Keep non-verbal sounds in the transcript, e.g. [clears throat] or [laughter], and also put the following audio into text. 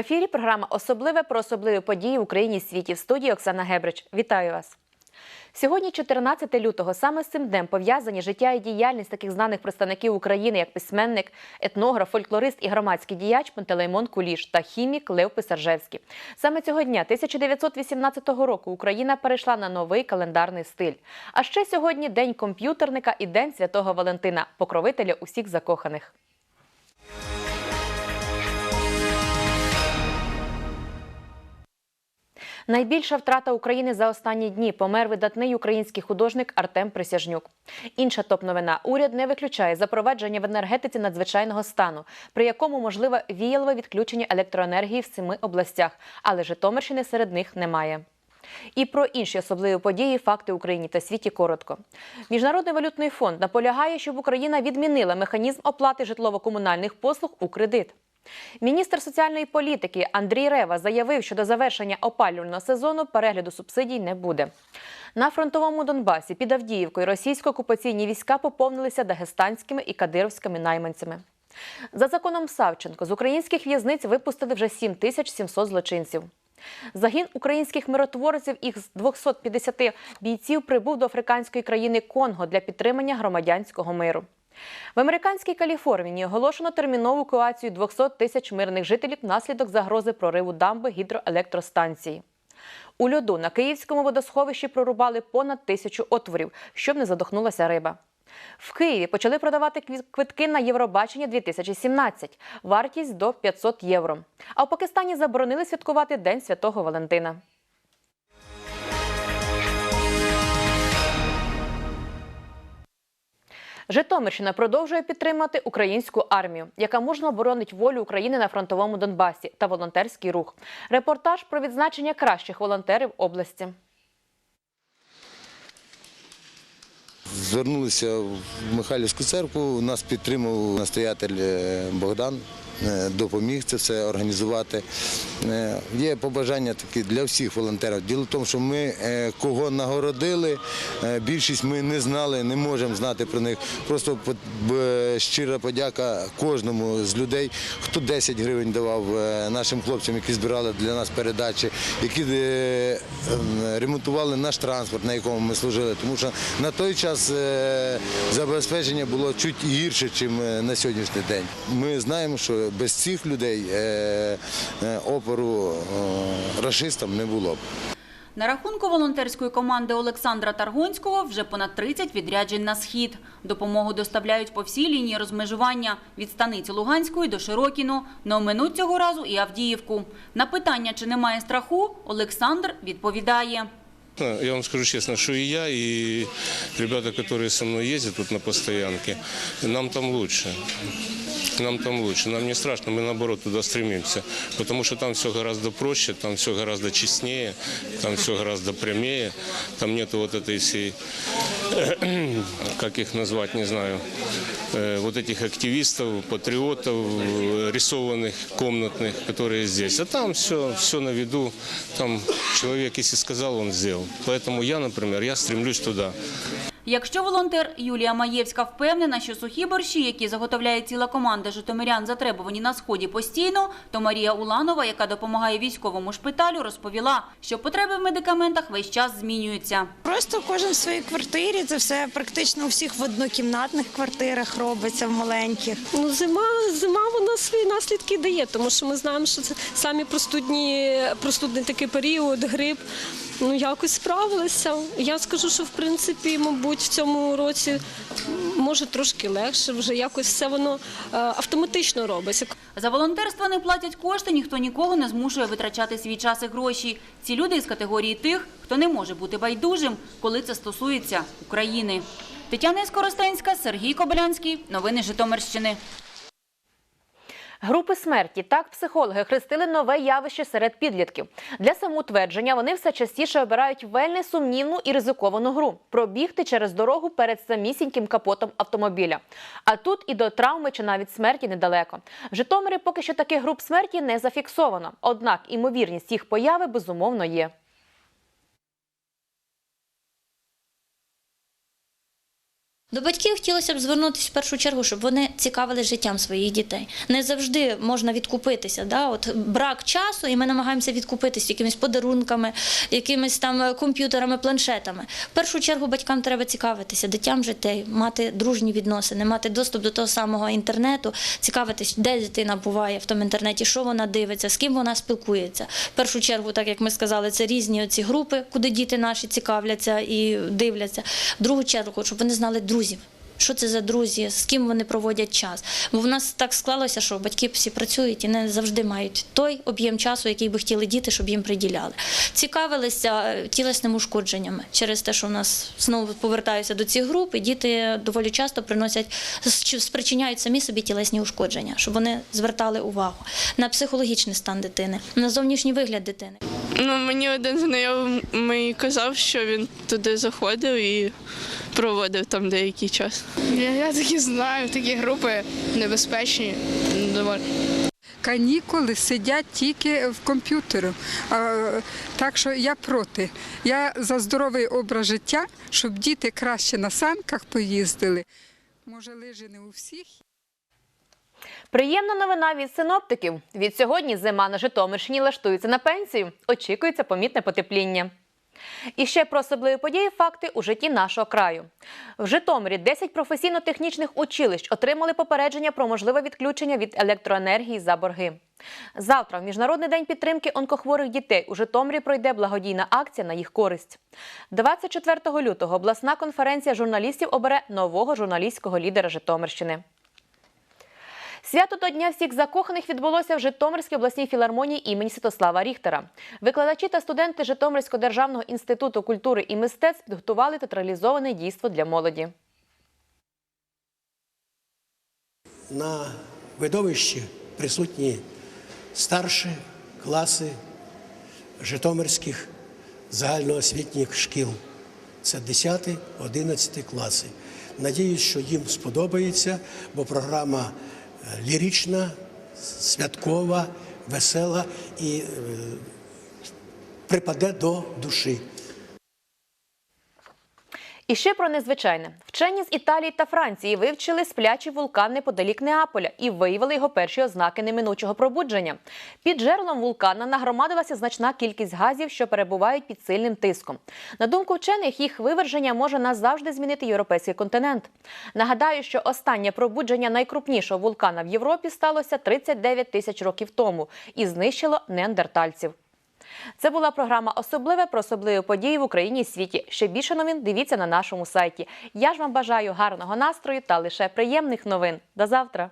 ефірі програма Особливе про особливі події в Україні і світі в студії Оксана Гебрич. Вітаю вас. Сьогодні, 14 лютого, саме з цим днем пов'язані життя і діяльність таких знаних представників України, як письменник, етнограф, фольклорист і громадський діяч Пантелеймон Куліш та хімік Лев Писаржевський. Саме цього дня, 1918 року, Україна перейшла на новий календарний стиль. А ще сьогодні день комп'ютерника і день святого Валентина, покровителя усіх закоханих. Найбільша втрата України за останні дні помер видатний український художник Артем Присяжнюк. Інша топ-новина. Уряд не виключає запровадження в енергетиці надзвичайного стану, при якому можливе віялове відключення електроенергії в семи областях, але Житомирщини серед них немає. І про інші особливі події, факти Україні та світі коротко. Міжнародний валютний фонд наполягає, щоб Україна відмінила механізм оплати житлово-комунальних послуг у кредит. Міністр соціальної політики Андрій Рева заявив, що до завершення опалювального сезону перегляду субсидій не буде. На фронтовому Донбасі під Авдіївкою російсько-окупаційні війська поповнилися дагестанськими і кадировськими найманцями. За законом Савченко з українських в'язниць випустили вже 7700 злочинців. Загін українських миротворців із 250 бійців прибув до африканської країни Конго для підтримання громадянського миру. В американській Каліфорнії оголошено термінову евакуацію 200 тисяч мирних жителів внаслідок загрози прориву дамби гідроелектростанції. У льоду на київському водосховищі прорубали понад тисячу отворів, щоб не задохнулася риба. В Києві почали продавати квитки на Євробачення 2017. Вартість до 500 євро. А в Пакистані заборонили святкувати День Святого Валентина. Житомирщина продовжує підтримати українську армію, яка мужно оборонить волю України на фронтовому Донбасі та волонтерський рух. Репортаж про відзначення кращих волонтерів області. Звернулися в Михайлівську церкву. Нас підтримав настоятель е, Богдан, е, допоміг це все організувати. Е, Є побажання такі для всіх волонтерів. Діло в тому, що ми кого нагородили, більшість ми не знали, не можемо знати про них. Просто щира подяка кожному з людей, хто 10 гривень давав нашим хлопцям, які збирали для нас передачі, які ремонтували наш транспорт, на якому ми служили. Тому що на той час забезпечення було чуть гірше, ніж на сьогоднішній день. Ми знаємо, що без цих людей е, е, опору е, рашистам не було б. На рахунку волонтерської команди Олександра Таргонського вже понад 30 відряджень на схід. Допомогу доставляють по всій лінії розмежування від станиці Луганської до Широкіну. Не оминуть цього разу і Авдіївку. На питання, чи немає страху, Олександр відповідає. Ну, Я вам скажу честно, что и я, и ребята, которые со мной ездят тут на постоянке, нам там лучше Нам там лучше, нам не страшно, мы наоборот туда стремимся, потому что там все гораздо проще, там все гораздо честнее, там все гораздо прямее, там нету вот этой всей, [clears throat] как их назвать, не знаю, э, вот этих активистов, патриотов, э, рисованных, комнатных, которые здесь. А там все, все на виду, там человек, если сказал, он сделал. Поэтому я, например, я стремлюсь туда. Якщо волонтер Юлія Маєвська впевнена, що сухі борщі, які заготовляє ціла команда житомирян, затребувані на сході постійно, то Марія Уланова, яка допомагає військовому шпиталю, розповіла, що потреби в медикаментах весь час змінюються. Просто кожен в своїй квартирі. Це все практично у всіх в однокімнатних квартирах робиться, в маленьких. Ну, зима, зима вона свої наслідки дає, тому що ми знаємо, що це самі простудні, простудний такий період, грип. Ну, якось справилися. Я скажу, що в принципі, мабуть, в цьому році може трошки легше, вже якось все воно е, автоматично робиться. За волонтерство не платять кошти, ніхто нікого не змушує витрачати свій час і гроші. Ці люди із категорії тих, хто не може бути байдужим, коли це стосується України. Тетяна Скоростенська, Сергій Кобилянський. Новини Житомирщини. Групи смерті так психологи хрестили нове явище серед підлітків. Для самоутвердження вони все частіше обирають вельми сумнівну і ризиковану гру пробігти через дорогу перед самісіньким капотом автомобіля. А тут і до травми чи навіть смерті недалеко. В Житомирі поки що таких груп смерті не зафіксовано. Однак імовірність їх появи безумовно є. До батьків хотілося б звернутися в першу чергу, щоб вони цікавили життям своїх дітей. Не завжди можна відкупитися. Да? От брак часу, і ми намагаємося відкупитися якимись подарунками, якимись там комп'ютерами, планшетами. В першу чергу батькам треба цікавитися дитям життей, мати дружні відносини, мати доступ до того самого інтернету, цікавитись, де дитина буває в тому інтернеті, що вона дивиться, з ким вона спілкується. В першу чергу, так як ми сказали, це різні оці групи, куди діти наші цікавляться і дивляться. В другу чергу, щоб вони знали друзів. Що це за друзі, з ким вони проводять час? Бо в нас так склалося, що батьки всі працюють і не завжди мають той об'єм часу, який би хотіли діти, щоб їм приділяли. Цікавилися е, тілесними ушкодженнями через те, що в нас знову повертаюся до цих груп, і діти доволі часто приносять чи спричиняють самі собі тілесні ушкодження, щоб вони звертали увагу на психологічний стан дитини, на зовнішній вигляд дитини. Ну, мені один знайомий казав, що він туди заходив і проводив там деякий час. Я, я такі знаю, такі групи небезпечні. Доволі. канікули сидять тільки в комп'ютері. А, Так що я проти. Я за здоровий образ життя, щоб діти краще на санках поїздили. Може, лижі не у всіх. Приємна новина від синоптиків. Від сьогодні зима на Житомирщині лаштується на пенсію. Очікується помітне потепління. І ще про особливі події факти у житті нашого краю. В Житомирі 10 професійно-технічних училищ отримали попередження про можливе відключення від електроенергії за борги. Завтра, в Міжнародний день підтримки онкохворих дітей, у Житомирі пройде благодійна акція на їх користь. 24 лютого обласна конференція журналістів обере нового журналістського лідера Житомирщини. Свято до Дня всіх закоханих відбулося в Житомирській обласній філармонії імені Святослава Ріхтера. Викладачі та студенти Житомирського державного інституту культури і мистецтв підготували театралізоване дійство для молоді. На видовищі присутні старші класи житомирських загальноосвітніх шкіл. Це 10-11 класи. Надіюсь, що їм сподобається, бо програма лірична, святкова, весела і е, припаде до душі. І ще про незвичайне. Вчені з Італії та Франції вивчили сплячий вулкан неподалік Неаполя і виявили його перші ознаки неминучого пробудження. Під джерелом вулкана нагромадилася значна кількість газів, що перебувають під сильним тиском. На думку вчених, їх виверження може назавжди змінити європейський континент. Нагадаю, що останнє пробудження найкрупнішого вулкана в Європі сталося 39 тисяч років тому і знищило неандертальців. Це була програма Особливе про особливі події в Україні і світі. Ще більше новин дивіться на нашому сайті. Я ж вам бажаю гарного настрою та лише приємних новин. До завтра.